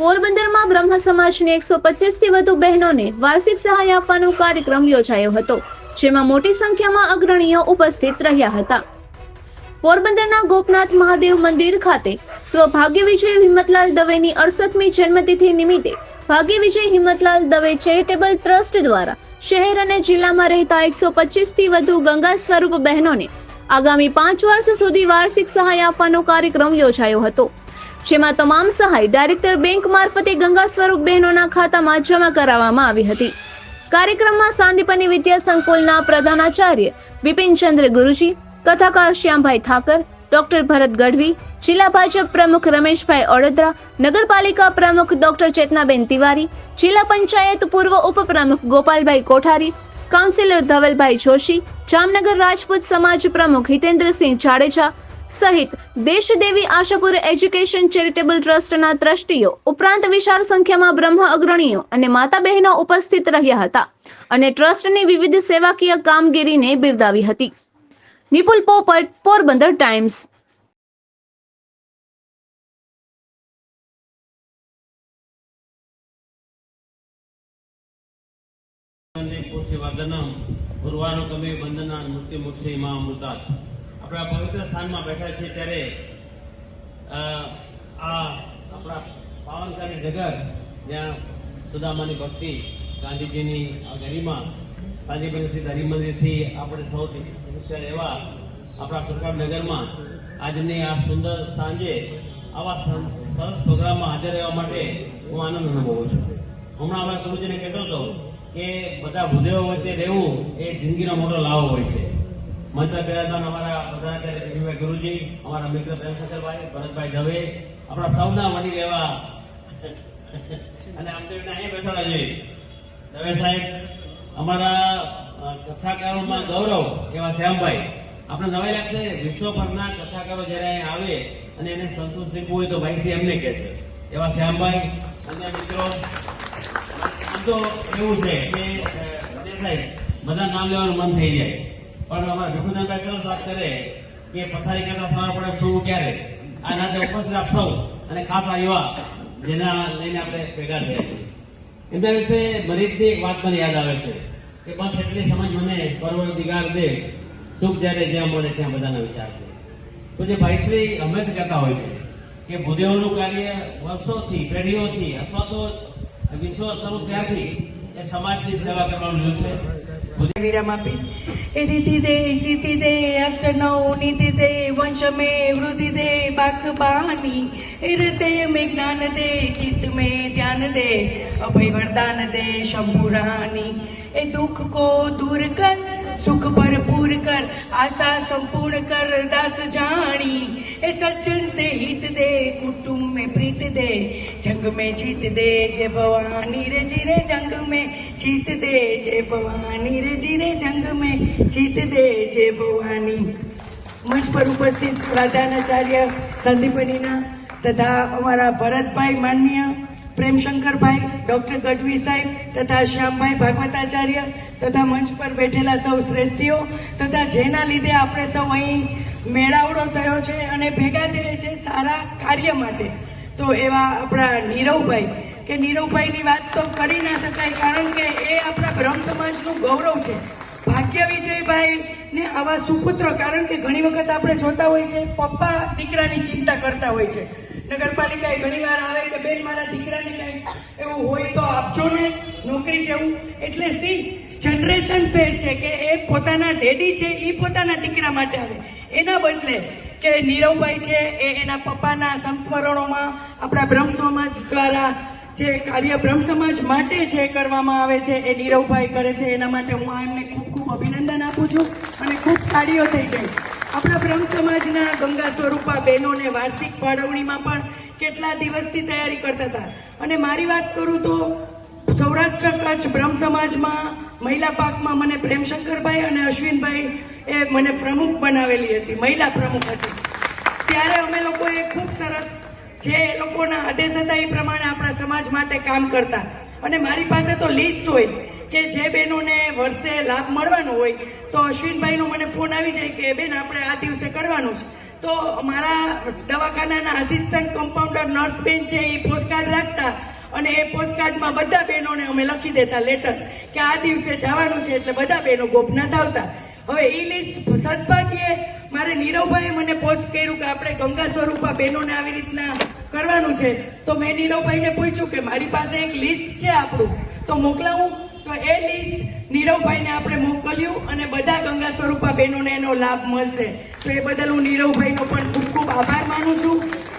પોરબંદરમાં બ્રહ્મ સમાજની એકસો પચીસથી વધુ બહેનોને વાર્ષિક સહાય આપવાનો કાર્યક્રમ યોજાયો હતો, જેમાં મોટી સંખ્યામાં અગ્રણીઓ ઉપસ્થિત રહ્યા હતા. પોરબંદરના ગોપનાથ મહાદેવ મંદિર ખાતે સ્વભાગ્ય વિજય હિંમતલાલ દવેની અડસઠમી જન્મતિથિ નિમિત્તે ભાગ્ય વિજય હિંમતલાલ દવે ચેરિટેબલ ટ્રસ્ટ દ્વારા શહેર અને જિલ્લામાં રહેતા એકસો પચીસથી વધુ ગંગા સ્વરૂપ બહેનોને આગામી પાંચ વર્ષ સુધી વાર્ષિક સહાય આપવાનો કાર્યક્રમ યોજાયો હતો. જેમાં તમામ સહાય ડાયરેક્ટર બેંક મારફતે ગંગા સ્વરૂપ બહેનોના ખાતામાં જમા કરાવવામાં આવી હતી. કાર્યક્રમમાં સાંદીપની વિદ્યા સંકુલના પ્રધાનાચાર્ય બિપિનચંદ્ર ગુરુજી, કથાકાર શ્યામભાઈ ઠાકર, ડોક્ટર ભરત ગઢવી, જિલ્લા ભાજપ પ્રમુખ રમેશભાઈ ઓડેદરા, નગરપાલિકા પ્રમુખ ડોક્ટર ચેતનાબેન તિવારી, જિલ્લા પંચાયત પૂર્વ ઉપપ્રમુખ ગોપાલભાઈ કોઠારી, કાઉન્સિલર ધવલભાઈ જોશી, જામનગર રાજપૂત સમાજ પ્રમુખ હિતેન્દ્રસિંહ જાડેજા સહિત દેશદેવી આશાપુર એજ્યુકેશન ચેરિટેબલ ટ્રસ્ટના ટ્રસ્ટીઓ, ઉપરાંત વિશાળ સંખ્યામાં બ્રહ્મ અગ્રણીઓ અને માતા બહેનો ઉપસ્થિત રહ્યા હતા અને ટ્રસ્ટની વિવિધ સેવાકીય કામગીરીને બિરદાવી હતી. નિપુલ પોપટ, પોરબંદર ટાઈમ્સ. વંદે પુષ્ટિ વર્ધનમ ઉર્વાનુકમે બંધના મુક્તિ મુક્ષી મા અમૃતાત આપણે પવિત્ર સ્થાનમાં બેઠા છીએ ત્યારે આ આપણા પાવનકારી નગર, જ્યાં સુદામાની ભક્તિ ગાંધીજીની આ ગરિમા સાંજીબેન સ્થિત હરિમંદિરથી આપણે સૌથી શિક્ષણ એવા આપણા પ્રતાપ નગરમાં આજની આ સુંદર સાંજે, આવા સરસ પ્રોગ્રામમાં હાજર રહેવા માટે હું આનંદ અનુભવું છું. હમણાં આપણે ગુરુજીને કહેતો હતો કે બધા ભૂદેવો વચ્ચે રહેવું એ જિંદગીનો મોટો લાભ હોય છે. મંત્ર કર્યા અમારા પ્રધાનાચાર્ય દિલીપભાઈ ગુરુજી, અમારા મિત્ર પ્રેમશંકરભાઈ ભરતભાઈ દવે, આપણા સૌના વડી રહેવા અને આમ તો એમને અહીંયા બેસાડા જોઈએ. દવે સાહેબ, અમારા કથાકારોમાં ગૌરવ એવા શ્યામભાઈ. આપણે નવાઈ લાગશે, વિશ્વભરના કથાકારો જ્યારે અહીંયા આવે અને એને સંસ્કૃત શીખવું હોય તો ભાઈસી એમને કહે છે. એવા શ્યામભાઈ, અન્ય મિત્રો. આમ તો એવું છે કે સાહેબ, બધા નામ લેવાનું મન થઈ જાય. પણ અમારા ભીખુદાનભાઈ પેલો વાત કરે, કે પથારી કરતા સવાર પડે છોડવું ક્યારે? આ નાતે ઉપસ્થિત આપ સૌ અને ખાસ આ યુવા, જેના લઈને આપણે ભેગા થયા છીએ. એમના વિશે મરીજની એક વાત મને યાદ આવે છે, કે બસ એટલી સમજ મને પરવર દિગાર દે, સુખ જ્યારે જ્યાં મળે ત્યાં બધાના વિચાર છે. તો જે ભાઈશ્રી હંમેશા કહેતા હોય છે, કે ભૂદેવનું કાર્ય વર્ષોથી, પેઢીઓથી, અથવા તો વિશ્વ સ્વરૂપ ત્યાંથી એ સમાજની સેવા કરવાનું રહ્યું છે. વિરામ આપીશ એ રીતિ દે સીતિ દે અષ્ટ નવ નીતિ દે વંશ મે વૃદ્ધિ દે બાક બાની એ હૃદય મે જ્ઞાન દે ચિત્ત મે ધ્યાન દે અભય વરદાન દે શંભુરાની એ દુઃખ કો દૂર કર સુખ ભરપૂર કર, આશા સંપૂર્ણ કર, દાસ જાણી. એ સજ્જન સે હિત દે, કુટુંબ મે પ્રીત દે. જંગ મે જીત દે, જે ભવાની રે જીરે જંગ મે જીત દે. જે ભવાની રે જીરે જંગ મે જીત દે, જે ભવાની. મંચ પર ઉપસ્થિત પ્રધાનાચાર્ય સંદીપનીના તથા અમારા ભરતભાઈ માન્ય પ્રેમશંકરભાઈ, ડોક્ટર ગઢવી સાહેબ તથા શ્યામભાઈ ભાગવતાચાર્ય તથા મંચ પર બેઠેલા સૌ શ્રેષ્ઠીઓ તથા જેના લીધે આપણે સૌ અહીં મેળાવડો થયો છે અને ભેગા થયા છે સારા કાર્ય માટે. તો એવા આપણા નીરવભાઈ, કે નીરવભાઈની વાત તો કરી ના શકાય, કારણ કે એ આપણા બ્રહ્મ સમાજનું ગૌરવ છે. ભાગ્ય વિજયભાઈ ને આવા સુપુત્ર, કારણ કે ઘણી વખત આપણે જોતા હોય છે, પપ્પા દીકરાની ચિંતા કરતા હોય છે. નગરપાલિકાએ ઘણી વાર આવે કે બેન મારા દીકરાને કઈ એવું હોય તો આપજો ને, નોકરી જેવું. એટલે સી જનરેશન ફેર છે કે એ પોતાના ડેડી છે, એ પોતાના દીકરા માટે આવે. એના બદલે કે નીરવભાઈ છે, એ એના પપ્પાના સંસ્મરણોમાં, આપણા બ્રહ્મ સમાજ દ્વારા જે કાર્ય બ્રહ્મ સમાજ માટે જે કરવામાં આવે છે, એ નીરવભાઈ કરે છે. એના માટે હું એમને ખૂબ ખૂબ અભિનંદન આપું છું અને ખૂબ તાળીઓ થઈ જાય. આપણા બ્રહ્મ સમાજના ગંગા સ્વરૂપા બહેનોને વાર્ષિક ફાળવણીમાં પણ કેટલા દિવસથી તૈયારી કરતા હતા. અને મારી વાત કરું તો સૌરાષ્ટ્ર કચ્છ બ્રહ્મ સમાજમાં, મહિલા પાકમાં મને પ્રેમશંકરભાઈ અને અશ્વિનભાઈ એ મને પ્રમુખ બનાવેલી હતી. મહિલા પ્રમુખ હતી. ત્યારે અમે લોકોએ ખૂબ સરસ જે એ લોકોના આદેશ હતા એ પ્રમાણે આપણા સમાજ માટે કામ કરતા. અને મારી પાસે તો લિસ્ટ હોય કે જે બહેનોને વર્ષે લાભ મળવાનો હોય, તો અશ્વિનભાઈનો મને ફોન આવી જાય કે, બેન, આપણે આ દિવસે કરવાનું છે. તો મારા દવાખાનાના આસિસ્ટન્ટ કમ્પાઉન્ડર નર્સ બેન છે, એ પોસ્ટકાર્ડ રાખતા અને એ પોસ્ટકાર્ડમાં બધા બહેનોને અમે લખી દેતા લેટર કે આ દિવસે જવાનું છે એટલે બધા બહેનો ગોપનાથ આવતા. હવે એ લિસ્ટ સદભાગ્યે મારે નીરવભાઈએ મને પોસ્ટ કર્યું કે આપણે ગંગા સ્વરૂપા બહેનોને આવી રીતના કરવાનું છે. તો મેં નીરવભાઈને પૂછ્યું કે મારી પાસે એક લિસ્ટ છે આપણું. તો મોકલાવું? તો એ લિસ્ટ નીરવભાઈને આપણે મોકલ્યું અને બધા ગંગા સ્વરૂપા બહેનોને એનો લાભ મળશે. તો એ બદલ હું નીરવભાઈનો પણ ખૂબ ખૂબ આભાર માનું છું.